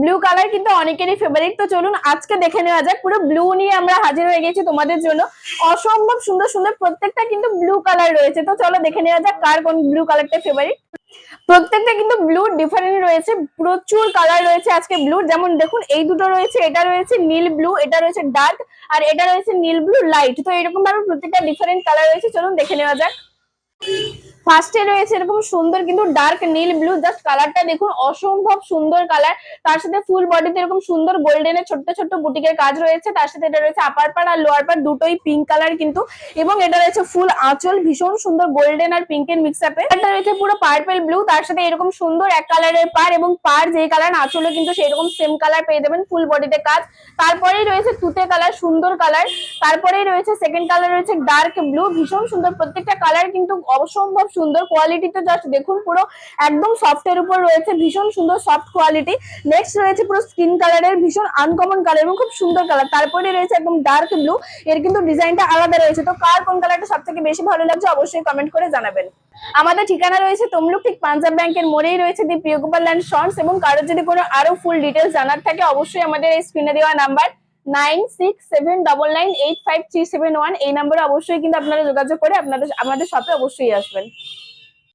Blue colour কিন্তু অনেকেরই favourite তো চলুন আজকে দেখে নেওয়া যাক, পুরো ব্লু নিয়ে আমরা হাজির হয়ে গেছি তোমাদের জন্য। অসম্ভব সুন্দর সুন্দর প্রত্যেকটা কিন্তু ব্লু কালার রয়েছে। তো চলো দেখে নেওয়া যাক কার কোন ব্লু কালারটা ফেভারিট প্রত্যেকটা কিন্তু ব্লু ডিফারেন্ট রয়েছে, প্রচুর কালার রয়েছে আজকে ব্লু যেমন দেখুন, এই দুটো রয়েছে, এটা রয়েছে নীল ব্লু এটা রয়েছে ডার্ক আর এটা রয়েছে নীল ব্লু লাইট তো এরকম ভাবে প্রত্যেকটা ডিফারেন্ট কালার রয়েছে। চলুন দেখে নেওয়া যাক। ফার্স্টে রয়েছে এরকম সুন্দর কিন্তু ডার্ক নীল ব্লু জাস্ট কালারটা দেখুন, অসম্ভব সুন্দর কালার তার সাথে ফুল বডিতে এরকম সুন্দর গোল্ডেনের ছোট্ট ছোট্ট বুটিকের কাজ রয়েছে। তার সাথে এটা রয়েছে আপার পার আর লোয়ার পার দুটোই পিঙ্ক কালার কিন্তু। এবং এটা রয়েছে ফুল আঁচল, ভীষণ সুন্দর গোল্ডেন আর পিঙ্কের মিক্স আপে এটা রয়েছে পুরো পার্পেল ব্লু তার সাথে এরকম সুন্দর এক কালারের পার এবং পার যে কালার আঁচলে কিন্তু সেরকম সেম কালার পেয়ে যাবেন ফুল বডিতে কাজ। তারপরেই রয়েছে তুতে কালার সুন্দর কালার তারপরেই রয়েছে সেকেন্ড কালার রয়েছে ডার্ক ব্লু ভীষণ সুন্দর প্রত্যেকটা কালার কিন্তু অসম্ভব সুন্দর কোয়ালিটি তো জাস্ট দেখুন পুরো একদম সফটের উপর রয়েছে, ভীষণ সুন্দর সফট কোয়ালিটি নেক্সট রয়েছে পুরো স্কিন কালারের ভীষণ আনকমন কালার এবং খুব সুন্দর কালার তারপরে রয়েছে একদম ডার্ক ব্লু এর কিন্তু ডিজাইনটা আলাদা রয়েছে। তো কার কোন কালারটা সব থেকে বেশি ভালো লাগছে অবশ্যই কমেন্ট করে জানাবেন। আমাদের ঠিকানা রয়েছে তমলুক, ঠিক পাঞ্জাব ব্যাংকের মোড়েই রয়েছে দি প্রিয়গোপাল ল্যান্ড শর্টস এবং কারোর যদি কোনো আরও ফুল ডিটেলস জানার থাকে অবশ্যই আমাদের এই স্ক্রিনে দেওয়া number nine six seven double nine eight five three seven one এই নাম্বারে অবশ্যই কিন্তু আপনারা যোগাযোগ করে আপনাদের, আমাদের শপে অবশ্যই আসবেন।